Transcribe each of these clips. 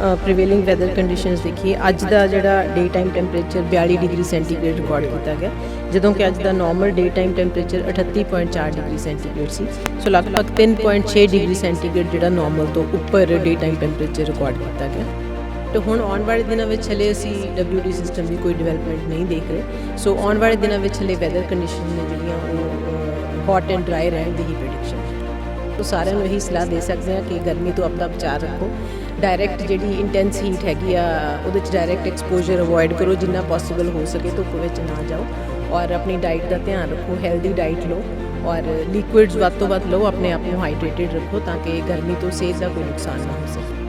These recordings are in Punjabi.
ਪ੍ਰੀਵੇਲਿੰਗ ਵੈਦਰ ਕੰਡੀਸ਼ਨਸ ਦੇਖੀਏ, ਅੱਜ ਦਾ ਜਿਹੜਾ day time temperature 42 degree centigrade record ਕੀਤਾ ਗਿਆ, ਜਦੋਂ ਕਿ ਅੱਜ ਦਾ normal day time temperature 38.4 degree centigrade ਸੀ। ਸੋ ਲਗਭਗ 3.6 ਡਿਗਰੀ ਸੈਂਟੀਗ੍ਰੇਡ ਜਿਹੜਾ ਨਾਰਮਲ ਤੋਂ ਉੱਪਰ ਡੇ ਟਾਈਮ ਟੈਂਪਰੇਚਰ ਰਿਕਾਰਡ ਕੀਤਾ ਗਿਆ। ਤੇ ਹੁਣ ਆਉਣ ਵਾਲੇ ਦਿਨਾਂ ਵਿੱਚ ਹਲੇ ਅਸੀਂ WD ਸਿਸਟਮ ਦੀ ਕੋਈ ਡਿਵੈਲਪਮੈਂਟ ਨਹੀਂ ਦੇਖ ਰਹੇ। ਸੋ ਆਉਣ ਵਾਲੇ ਦਿਨਾਂ ਵਿੱਚ ਹਲੇ ਵੈਦਰ ਕੰਡੀਸ਼ਨ ਨੇ ਜਿਹੜੀਆਂ ਉਹ ਹੌਟ ਐਂਡ ਡਰਾਈ ਰਹਿਣ ਦੀ ਹੀ ਪ੍ਰੈਡਿਕਸ਼ਨ ਹੈ ਤੋ ਸਾਰਿਆਂ ਨੂੰ ਇਹੀ ਸਲਾਹ ਦੇ ਸਕਦੇ ਹਾਂ ਕਿ ਗਰਮੀ ਤੋਂ ਆਪਣਾ ਬਚਾਅ ਰੱਖੋ। ਡਾਇਰੈਕਟ ਜਿਹੜੀ ਇੰਟੈਂਸ ਹੀਟ ਹੈਗੀ ਆ, ਉਹਦੇ ਚ ਡਾਇਰੈਕਟ ਐਕਸਪੋਜ਼ਰ ਅਵੋਇਡ ਕਰੋ, ਜਿੰਨਾ ਪੋਸੀਬਲ ਹੋ ਸਕੇ ਧੁੱਪ ਵਿੱਚ ਨਾ ਜਾਓ। ਔਰ ਆਪਣੀ ਡਾਈਟ ਦਾ ਧਿਆਨ ਰੱਖੋ ਹੈਲਦੀ ਡਾਈਟ ਲਓ। ਔਰ ਲਿਕੁਇਡਸ ਵੱਧ ਤੋਂ ਵੱਧ ਲਓ, ਆਪਣੇ ਆਪ ਨੂੰ ਹਾਈਡਰੇਟਿਡ ਰੱਖੋ ਤਾਂ ਕਿ ਗਰਮੀ ਤੋਂ ਸਿਹਤ ਦਾ ਕੋਈ ਨੁਕਸਾਨ ਨਾ ਹੋ ਸਕੇ।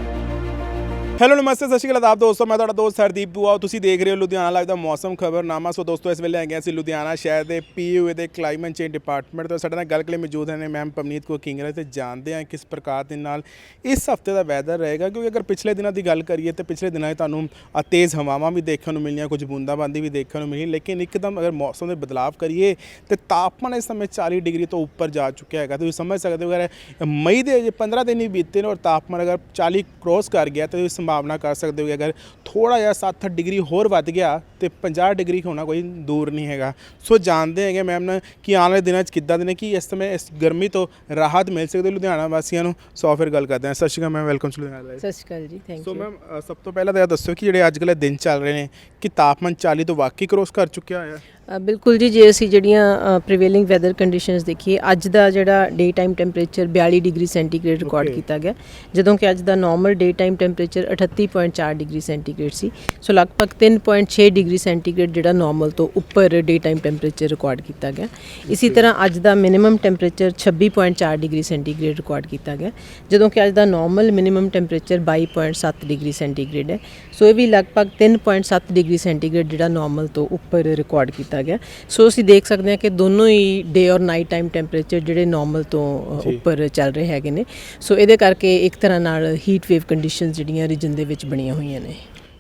ਹੈਲੋ ਨਮਸਤੇ, ਸਤਿ ਸ਼੍ਰੀ ਅਕਾਲ ਆਪ ਦੋਸਤੋ, ਮੈਂ ਤੁਹਾਡਾ ਦੋਸਤ ਹਰਦੀਪ ਬੂਆ। ਤੁਸੀਂ ਦੇਖ ਰਹੇ ਹੋ ਲੁਧਿਆਣਾ ਲਾਈਵ ਦਾ ਮੌਸਮ ਖਬਰਨਾਮਾ ਸੋ ਦੋਸਤੋ, ਇਸ ਵੇਲੇ ਆ ਆਏ ਅਸੀਂ ਲੁਧਿਆਣਾ ਸ਼ਹਿਰ ਦੇ ਪੀਯੂਏ ਦੇ ਕਲਾਈਮੇਟ ਚੇਂਜ ਡਿਪਾਰਟਮੈਂਟ ਤੋਂ। ਸਾਡੇ ਨਾਲ ਗੱਲ ਲਈ ਮੌਜੂਦ ਨੇ ਮੈਮ ਪਵਨੀਤ ਕੋ ਕਿੰਗਰਾ ਤੇ ਜਾਣਦੇ ਹਾਂ ਕਿਸ ਪ੍ਰਕਾਰ ਦੇ ਨਾਲ ਇਸ ਹਫ਼ਤੇ ਦਾ ਵੈਦਰ ਰਹੇਗਾ। ਕਿਉਂਕਿ ਅਗਰ ਪਿਛਲੇ ਦਿਨਾਂ ਦੀ ਗੱਲ ਕਰੀਏ ਤੇ ਪਿਛਲੇ ਦਿਨਾਂ 'ਚ ਤੁਹਾਨੂੰ ਤੇਜ਼ ਹਵਾਵਾਂ ਵੀ ਦੇਖਣ ਨੂੰ ਮਿਲੀਆਂ, ਕੁਝ ਬੂੰਦਾਬਾਂਦੀ ਵੀ ਦੇਖਣ ਨੂੰ ਮਿਲੀ। ਲੇਕਿਨ ਇੱਕਦਮ ਅਗਰ ਮੌਸਮ ਦੇ ਬਦਲਾਅ ਕਰੀਏ ਤੇ ਤਾਪਮਾਨ ਇਸ ਸਮੇਂ 40 ਡਿਗਰੀ ਤੋਂ ਉੱਪਰ ਜਾ ਚੁੱਕਿਆ ਹੈਗਾ। ਤੁਸੀਂ ਸਮਝ ਸਕਦੇ ਹੋ, ਅਗਰ ਮਈ ਦੇ ਜੇ 15 ਦਿਨ ਹੀ ਬੀਤੇ ਨੇ ਔਰ ਤਾਪਮਾਨ ਅਗਰ 40 ਕ੍ਰੋਸ ਕਰ ਗਿਆ, ਤਾਂ ਤੁਸੀਂ ਸੰਭਾਵਨਾ ਕਰ ਸਕਦੇ ਹੋ ਕਿ ਅਗਰ ਥੋੜਾ ਜਿਹਾ 7 ਡਿਗਰੀ ਹੋਰ ਵੱਧ ਗਿਆ ਤੇ 50 ਡਿਗਰੀ ਹੋਣਾ ਕੋਈ ਦੂਰ ਨਹੀਂ ਹੈਗਾ। ਸੋ ਜਾਣਦੇ ਹੈਗੇ ਮੈਮ ਨਾ ਕਿ ਆਉਣ ਵਾਲੇ ਦਿਨਾਂ 'ਚ ਕਿੱਦਾਂ ਦੇ ਨੇ ਕਿ ਇਸ ਸਮੇਂ ਇਸ ਗਰਮੀ ਤੋਂ ਰਾਹਤ ਮਿਲ ਸਕਦੀ ਲੁਧਿਆਣਾ ਵਾਸੀਆਂ ਨੂੰ? ਸੋ ਫਿਰ ਗੱਲ ਕਰਦੇ ਹਾਂ। ਸਤਿ ਸ਼੍ਰੀ ਅਕਾਲ ma'am welcome to Ludhiana live ਸਤਿ ਸ਼੍ਰੀ ਅਕਾਲ ਜੀ thank so you ma'am uh, ਸਭ ਤੋਂ ਪਹਿਲਾਂ ਤਾਂ ਇਹ ਦੱਸੋ ਕਿ ਜਿਹੜੇ ਅੱਜ ਕੱਲ੍ਹ ਦਿਨ ਚੱਲ ਰਹੇ ਨੇ ਕਿ ਤਾਪਮਾਨ 40 ਤੋਂ ਵਾਕਈ ਕ੍ਰੋਸ ਕਰ ਚੁੱਕਿਆ ਹੋਇਆ ਬਿਲਕੁਲ ਜੀ ਜੇ ਅਸੀਂ ਜਿਹੜੀਆਂ ਪ੍ਰੀਵੇਲਿੰਗ ਵੈਦਰ ਕੰਡੀਸ਼ਨਸ ਦੇਖੀਏ ਅੱਜ ਦਾ ਜਿਹੜਾ day time temperature 42 degree centigrade record. ਕੀਤਾ ਗਿਆ। ਜਦੋਂ ਕਿ ਅੱਜ ਦਾ normal day time temperature 38.4 degree centigrade ਸੀ। ਸੋ ਲਗਭਗ 3.6 ਡਿਗਰੀ ਸੈਂਟੀਗ੍ਰੇਡ ਜਿਹੜਾ ਨਾਰਮਲ ਤੋਂ ਉੱਪਰ ਡੇ ਟਾਈਮ ਟੈਂਪਰੇਚਰ ਰਿਕਾਰਡ ਕੀਤਾ ਗਿਆ। ਇਸੇ ਤਰ੍ਹਾਂ ਅੱਜ ਦਾ minimum temperature 26.4 degree centigrade record ਕੀਤਾ ਗਿਆ। ਜਦੋਂ ਕਿ ਅੱਜ ਦਾ normal minimum temperature 22.7 degree centigrade ਹੈ। ਸੋ ਇਹ ਵੀ ਲਗਭਗ 3.7 ਡਿਗਰੀ ਸੈਂਟੀਗ੍ਰੇਡ ਜਿਹੜਾ ਨਾਰਮਲ ਤੋਂ ਉੱਪਰ ਰਿਕਾਰਡ ਕੀਤਾ ਗਿਆ। ਸੋ ਅਸੀਂ ਦੇਖ ਸਕਦੇ ਹਾਂ ਕਿ ਦੋਨੋਂ ਹੀ ਡੇ ਔਰ ਨਾਈਟ ਟਾਈਮ ਟੈਂਪਰੇਚਰ ਜਿਹੜੇ ਨਾਰਮਲ ਤੋਂ। ਉੱਪਰ ਚੱਲ ਰਹੇ ਹੈਗੇ ਨੇ। ਸੋ ਇਹਦੇ ਕਰਕੇ ਇੱਕ ਤਰ੍ਹਾਂ ਨਾਲ ਹੀਟ ਵੇਵ ਕੰਡੀਸ਼ਨਸ ਜਿਹੜੀਆਂ ਰੀਜਨ ਦੇ ਵਿੱਚ ਬਣੀਆਂ ਹੋਈਆਂ ਨੇ।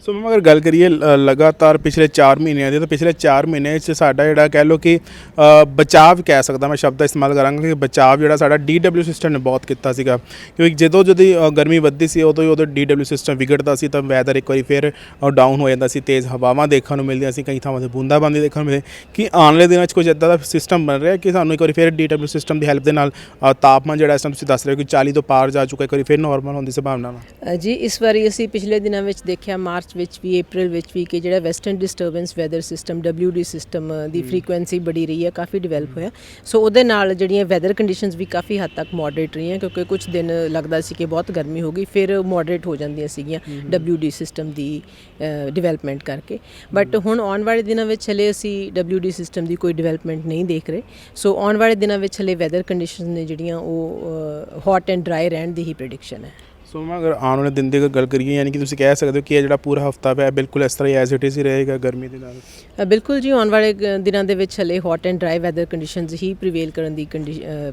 ਸੋ ਮੈਂ ਅਗਰ ਗੱਲ ਕਰੀਏ ਲਗਾਤਾਰ ਪਿਛਲੇ 4 ਮਹੀਨਿਆਂ ਦੀ ਤਾਂ ਪਿਛਲੇ 4 ਮਹੀਨੇ 'ਚ ਸਾਡਾ ਜਿਹੜਾ ਕਹਿ ਲਓ ਕਿ ਅ, ਬਚਾਵ ਕਹਿ ਸਕਦਾ ਮੈਂ ਸ਼ਬਦ ਦਾ ਇਸਤੇਮਾਲ ਕਰਾਂਗਾ ਕਿ ਬਚਾਵ ਜਿਹੜਾ ਸਾਡਾ DW ਸਿਸਟਮ ਨੇ ਬਹੁਤ ਕੀਤਾ ਸੀਗਾ। ਕਿਉਂਕਿ ਜਦੋਂ ਜਦੋਂ ਗਰਮੀ ਵੱਧਦੀ ਸੀ ਉਦੋਂ ਹੀ ਉਦੋਂ DW ਸਿਸਟਮ ਵਿਗੜਦਾ ਸੀ ਤਾਂ ਵੈਦਰ ਇੱਕ ਵਾਰੀ ਫਿਰ ਡਾਊਨ ਹੋ ਜਾਂਦਾ ਸੀ ਤੇਜ਼ ਹਵਾਵਾਂ ਦੇਖਣ ਨੂੰ ਮਿਲਦੀਆਂ ਸੀ ਕਈ ਥਾਵਾਂ ਤੇ ਬੂੰਦਾਬਾਂਦੀ ਦੇਖਣ ਨੂੰ ਮਿਲਦੀ ਕਿ ਆਉਣ ਵਾਲੇ ਦਿਨਾਂ 'ਚ ਕੁਝ ਇਦਾਂ ਦਾ ਸਿਸਟਮ ਬਣ ਰਿਹਾ ਕਿ ਸਾਨੂੰ ਇੱਕ ਵਾਰੀ ਫਿਰ DW ਸਿਸਟਮ ਦੀ ਹੈਲਪ ਦੇ ਨਾਲ ਤਾਪਮਾਨ ਜਿਹੜਾ ਇਸ ਟਾਈਮ ਤੁਸੀਂ ਦੱਸ ਰਹੇ ਹੋ ਕਿ 40 ਤੋਂ ਪਾਰ ਜਾ ਚੁੱਕਾ ਇੱਕ ਵਾਰੀ ਫਿਰ ਨਾਰਮਲ ਹੋਣ ਦੀ ਸੰਭਾਵਨਾ ਵਾ ਜੀ ਇਸ ਵਾਰੀ ਅਸੀਂ ਪਿਛਲੇ ਦਿਨਾਂ ਵਿੱਚ ਦੇਖਿਆ ਮਾਰਚ ਵਿੱਚ ਵੀ ਅਪ੍ਰੈਲ ਵਿੱਚ ਵੀ ਕਿ ਜਿਹੜਾ western disturbance weather system WD system ਦੀ ਫ੍ਰੀਕੁਐਂਸੀ ਬੜੀ ਰਹੀ ਹੈ ਕਾਫੀ ਡਿਵੈਲਪ ਹੋਇਆ। ਸੋ ਉਹਦੇ ਨਾਲ ਜਿਹੜੀਆਂ ਵੈਦਰ ਕੰਡੀਸ਼ਨਸ ਵੀ ਕਾਫੀ ਹੱਦ ਤੱਕ ਮੋਡਰੇਟ ਰਹੀਆਂ ਕਿਉਂਕਿ ਕੁਝ ਦਿਨ ਲੱਗਦਾ ਸੀ ਕਿ ਬਹੁਤ ਗਰਮੀ ਹੋ ਗਈ ਫਿਰ ਮੋਡਰੇਟ ਹੋ ਜਾਂਦੀਆਂ ਸੀਗੀਆਂ WD ਸਿਸਟਮ ਦੀ ਡਿਵੈਲਪਮੈਂਟ ਕਰਕੇ। ਬਟ ਹੁਣ ਆਉਣ ਵਾਲੇ ਦਿਨਾਂ ਵਿੱਚ ਹਲੇ ਅਸੀਂ WD ਸਿਸਟਮ ਦੀ ਕੋਈ ਡਿਵੈਲਪਮੈਂਟ ਨਹੀਂ ਦੇਖ ਰਹੇ। ਸੋ ਆਉਣ ਵਾਲੇ ਦਿਨਾਂ ਵਿੱਚ ਹਲੇ ਵੈਦਰ ਕੰਡੀਸ਼ਨਸ ਨੇ ਜਿਹੜੀਆਂ ਉਹ ਹੌਟ ਐਂਡ ਡਰਾਈ ਰਹਿਣ ਦੀ ਹੀ ਪ੍ਰੈਡਿਕਸ਼ਨ ਹੈ। ਸੋ ਮੈਂ ਅਗਰ ਆਉਣ ਵਾਲੇ ਦਿਨ ਦੀ ਅਗਰ ਗੱਲ ਕਰੀਏ ਯਾਨੀ ਕਿ ਤੁਸੀਂ ਕਹਿ ਸਕਦੇ ਹੋ ਕਿ ਇਹ ਜਿਹੜਾ ਪੂਰਾ ਹਫਤਾ ਪਿਆ ਬਿਲਕੁਲ ਇਸ ਤਰ੍ਹਾਂ ਹੀ ਐਜ਼ ਇਟ ਇਜ਼ ਹੀ ਰਹੇਗਾ ਗਰਮੀ ਦੇ ਨਾਲ। ਅ, ਬਿਲਕੁਲ ਜੀ ਆਉਣ ਵਾਲੇ ਗ- ਦਿਨਾਂ ਦੇ ਵਿੱਚ ਹਲੇ hot and dry weather conditions he prevail ਕਰਨ ਦੀ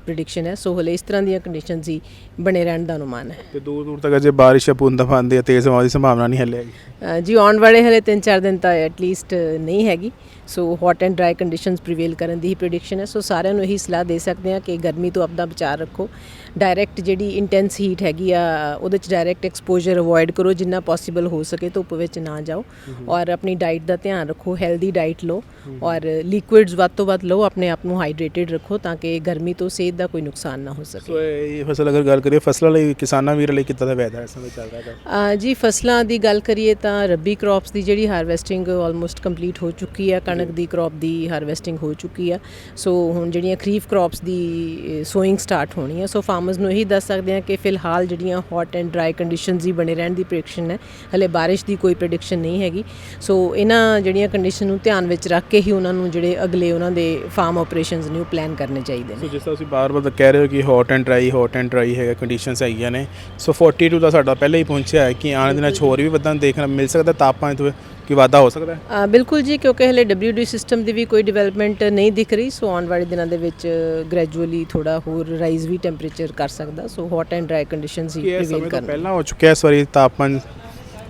ਪ੍ਰੈਡਿਕਸ਼ਨ ਹੈ। ਸੋ ਹਲੇ ਇਸ ਤਰ੍ਹਾਂ ਦੀਆਂ ਕੰਡੀਸ਼ਨਸ ਹੀ ਬਣੇ ਰਹਿਣ ਦਾ ਅਨੁਮਾਨ ਹੈ। ਤੇ ਦੂਰ ਦੂਰ ਤੱਕ ਅਜੇ ਬਾਰਿਸ਼ ਜਾਂ ਬੂੰਦਾਬਾਂਦੀ ਜਾਂ ਤੇਜ਼ ਹਵਾ ਦੀ ਸੰਭਾਵਨਾ ਨਹੀਂ ਹਲੇ ਹੈਗੀ। ਅ, ਜੀ ਆਉਣ ਵਾਲੇ ਹਲੇ 3-4 ਦਿਨ ਤਾਂ ਐਟਲੀਸਟ ਨਹੀਂ ਹੈਗੀ। So hot and dry conditions prevail ਕਰਨ ਦੀ ਹੀ ਪ੍ਰੈਡਿਕਸ਼ਨ ਹੈ। ਸੋ ਸਾਰਿਆਂ ਨੂੰ ਇਹੀ ਸਲਾਹ ਦੇ ਸਕਦੇ ਹਾਂ ਕਿ ਗਰਮੀ ਤੋਂ ਆਪਣਾ ਬਚਾਅ ਰੱਖੋ। ਡਾਇਰੈਕਟ ਜਿਹੜੀ ਇੰਟੈਂਸ ਹੀਟ ਹੈਗੀ ਆ ਉਹਦੇ ਚ ਡਾਇਰੈਕਟ ਐਕਸਪੋਜ਼ਰ ਅਵੋਇਡ ਕਰੋ ਜਿੰਨਾ ਪੋਸੀਬਲ ਹੋ ਸਕੇ ਧੁੱਪ ਵਿੱਚ ਨਾ ਜਾਓ। ਔਰ ਆਪਣੀ ਡਾਈਟ ਦਾ ਧਿਆਨ ਰੱਖੋ ਹੈਲਦੀ ਡਾਈਟ ਲਓ। ਔਰ ਲਿਕੁਇਡਸ ਵੱਧ ਤੋਂ ਵੱਧ ਲਓ ਆਪਣੇ ਆਪ ਨੂੰ ਹਾਈਡਰੇਟਿਡ ਰੱਖੋ ਤਾਂ ਕਿ ਗਰਮੀ ਤੋਂ ਸਿਹਤ ਦਾ ਕੋਈ ਨੁਕਸਾਨ ਨਾ ਹੋ ਸਕੇ। ਸੋ ਇਹ ਫਸਲ ਅਗਰ ਗੱਲ ਕਰੀਏ ਫਸਲਾਂ ਲਈ ਕਿਸਾਨਾਂ ਵੀਰ ਲਈ ਕਿੱਦਾਂ ਦਾ ਵੈਦਰ ਇਸ ਸਮੇਂ ਚੱਲ ਰਿਹਾ ਹੈ ਜੀ ਫਸਲਾਂ ਦੀ ਗੱਲ ਕਰੀਏ ਤਾਂ ਰੱਬੀ ਕ੍ਰੌਪਸ ਦੀ ਜਿਹੜੀ ਹਾਰਵੈਸਟਿੰਗ ਆਲਮੋਸਟ ਕੰਪਲੀਟ ਹੋ ਚੁੱਕੀ ਹੈ। ਕਣਕ ਦੀ ਕ੍ਰੌਪ ਦੀ ਹਾਰਵੈਸਟਿੰਗ ਹੋ ਚੁੱਕੀ ਆ। ਸੋ ਹੁਣ ਜਿਹੜੀਆਂ ਖਰੀਫ ਕ੍ਰੌਪਸ ਦੀ ਸੋਇੰਗ ਸਟਾਰਟ ਹੋਣੀ ਆ। ਸੋ ਫਾਰਮਰਸ ਨੂੰ ਇਹੀ ਦੱਸ ਸਕਦੇ ਹਾਂ ਕਿ ਫਿਲਹਾਲ ਜਿਹੜੀਆਂ ਹੌਟ ਐਂਡ ਡਰਾਈ ਕੰਡੀਸ਼ਨਸ ਹੀ ਬਣੇ ਰਹਿਣ ਦੀ ਪ੍ਰੈਡਿਕਸ਼ਨ ਹੈ, ਹਲੇ ਬਾਰਿਸ਼ ਦੀ ਕੋਈ ਪ੍ਰੈਡਿਕਸ਼ਨ ਨਹੀਂ ਹੈਗੀ। ਸੋ ਇਹਨਾਂ ਜਿਹੜੀਆਂ ਕੰਡੀਸ਼ਨ ਨੂੰ ਧਿਆਨ ਵਿੱਚ ਰੱਖ ਕੇ ਹੀ ਉਹਨਾਂ ਨੂੰ ਜਿਹੜੇ ਅਗਲੇ ਉਹਨਾਂ ਦੇ ਫਾਰਮ ਆਪਰੇਸ਼ਨਸ ਨੇ ਉਹ ਪਲਾਨ ਕਰਨੇ ਚਾਹੀਦੇ ਨੇ। ਸੋ ਜਿਸ ਤਰ੍ਹਾਂ ਤੁਸੀਂ ਬਾਰ-ਬਾਰ ਕਹਿ ਰਹੇ ਹੋ ਕਿ hot and dry hot and dry ਹੈਗਾ ਕੰਡੀਸ਼ਨਸ ਹੈਗੀਆਂ ਨੇ। ਸੋ 42 ਦਾ ਸਾਡਾ ਪਹਿਲਾਂ ਹੀ ਪਹੁੰਚਿਆ ਹੈ ਕਿ ਆਉਣ ਦਿਨਾਂ 'ਚ ਹੋਰ ਵੀ ਵਧਣ ਦੇਖਣਾ ਮਿਲ ਸਕਦਾ ਤਾਪਮਾਨ ਤੋਂ ਕਿ ਵਾਧਾ ਹੋ ਸਕਦਾ ਹੈ? ਅ, ਬਿਲਕੁਲ ਜੀ ਕਿਉਂਕਿ ਹਲੇ WD ਸਿਸਟਮ ਦੀ ਵੀ ਕੋਈ ਡਿਵੈਲਪਮੈਂਟ ਨਹੀਂ ਦਿਖ ਰਹੀ ਸੋ ਆਉਣ ਵਾਲੇ ਦਿਨਾਂ ਦੇ ਵਿੱਚ ਗ੍ਰੈਜੂਅਲੀ ਥੋੜਾ ਹੋਰ ਰਾਈਜ਼ ਵੀ ਟੈਂਪਰੇਚਰ ਕਰ ਸਕਦਾ so hot and dry conditions ਹੀ ਕਿ ਇਹ ਪ੍ਰੀਵੇਲ ਸਮੇਂ ਤੋਂ ਕਰਨ ਪਹਿਲਾਂ ਹੋ ਚੁੱਕਿਆ ਇਸ ਵਾਰੀ ਤਾਪਮਾਨ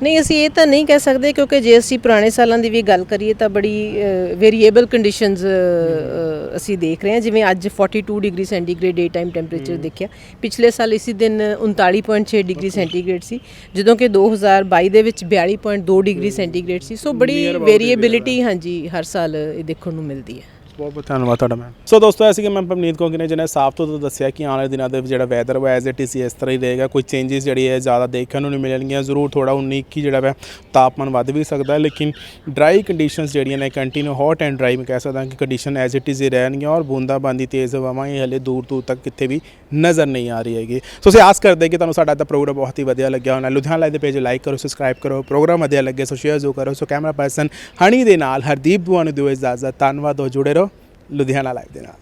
ਨਹੀਂ ਅਸੀਂ ਇਹ ਤਾਂ ਨਹੀਂ ਕਹਿ ਸਕਦੇ ਕਿਉਂਕਿ ਜੇ ਅਸੀਂ ਪੁਰਾਣੇ ਸਾਲਾਂ ਦੀ ਵੀ ਗੱਲ ਕਰੀਏ ਤਾਂ ਬੜੀ ਵੇਰੀਏਬਲ ਕੰਡੀਸ਼ਨਸ ਅਸੀਂ ਦੇਖ ਰਹੇ ਹਾਂ। ਜਿਵੇਂ ਅੱਜ 42 degree centigrade day time temperature ਦੇਖਿਆ। ਪਿਛਲੇ ਸਾਲ ਇਸੇ ਦਿਨ 39.6 ਡਿਗਰੀ ਸੈਂਟੀਗ੍ਰੇਡ ਸੀ। ਜਦੋਂ ਕਿ 2022 ਦੇ ਵਿੱਚ 42.2 ਡਿਗਰੀ ਸੈਂਟੀਗ੍ਰੇਡ ਸੀ। ਸੋ ਬੜੀ ਵੇਰੀਏਬਿਲਿਟੀ ਹਾਂਜੀ ਹਰ ਸਾਲ ਇਹ ਦੇਖਣ ਨੂੰ ਮਿਲਦੀ ਹੈ। ਬਹੁਤ ਬਹੁਤ ਧੰਨਵਾਦ ਤੁਹਾਡਾ ਮੈਮ ਸੋ ਦੋਸਤੋ ਐਸੀ ਕਿ ਮੈਂ ਪਵਨੀਤ ਕੋਂਗੀ ਨੇ ਜਿਹਨੇ ਸਾਫ਼ ਤੌਰ 'ਤੇ ਦੱਸਿਆ ਕਿ ਆਉਣ ਵਾਲੇ ਦਿਨਾਂ ਦੇ ਵਿੱਚ ਜਿਹੜਾ ਵੈਦਰ ਵਾ ਐਜ਼ ਇਟ ਇਜ਼ ਇਸ ਤਰ੍ਹਾਂ ਹੀ ਰਹੇਗਾ। ਕੋਈ ਚੇਂਜਸ ਜਿਹੜੀ ਹੈ, ਜ਼ਿਆਦਾ ਦੇਖਣ ਨੂੰ ਨਹੀਂ ਮਿਲਣਗੀਆਂ। ਜ਼ਰੂਰ ਥੋੜਾ 19 ਕੀ ਜਿਹੜਾ ਵਾ, ਤਾਪਮਾਨ ਵੱਧ ਵੀ ਸਕਦਾ ਹੈ, ਲੇਕਿਨ ਡਰਾਈ ਕੰਡੀਸ਼ਨਸ ਜਿਹੜੀਆਂ ਨੇ ਕੰਟੀਨਿਊ ਹੌਟ ਐਂਡ ਡਰਾਈ ਮੈਂ ਕਹਿ ਸਕਦਾ ਕਿ ਕੰਡੀਸ਼ਨ ਐਜ਼ ਇਟ ਇਜ਼ ਹੀ ਰਹਿਣਗੀਆਂ ਔਰ ਬੂੰਦਾਬਾਂਦੀ, ਤੇਜ਼ ਹਵਾਵਾਂ ਇਹ ਹਲੇ ਦੂਰ ਦੂਰ ਤੱਕ ਕਿਤੇ ਵੀ ਨਜ਼ਰ ਨਹੀਂ ਆ ਰਹੀ ਹੈਗੀ। ਸੋ ਅਸੀਂ ਆਸ ਕਰਦੇ ਕਿ ਤੁਹਾਨੂੰ ਸਾਡਾ ਅੱਜ ਦਾ ਪ੍ਰੋਗਰਾਮ ਬਹੁਤ ਹੀ ਵਧੀਆ ਲੱਗਿਆ ਹੋਣਾ। ਲੁਧਿਆਣਾ ਲਾਈਵ ਦੇ ਪੇਜ ਲਾਈਕ ਕਰੋ ਸਬਸਕ੍ਰਾਈਬ ਕਰੋ ਪ੍ਰੋਗਰਾਮ ਵਧੀਆ ਲੱਗੇ ਸੋ ਸ਼ੇਅਰ ਜ਼ਰੂਰ ਕਰੋ। ਸੋ ਕੈਮਰਾ ਪਰਸਨ ਹਣੀ ਦੇ ਨਾਲ ਹਰਦੀਪ ਦੁਆ ਨੂੰ ਦਿਓ ਇਜਾਜ਼ਤ। ਧੰਨਵਾਦ ਹੋ ਜੁੜੇ ਰਹੋ। ਲੁਧਿਆਣਾ ਲਾਈਵ ਦੇ ਨਾਲ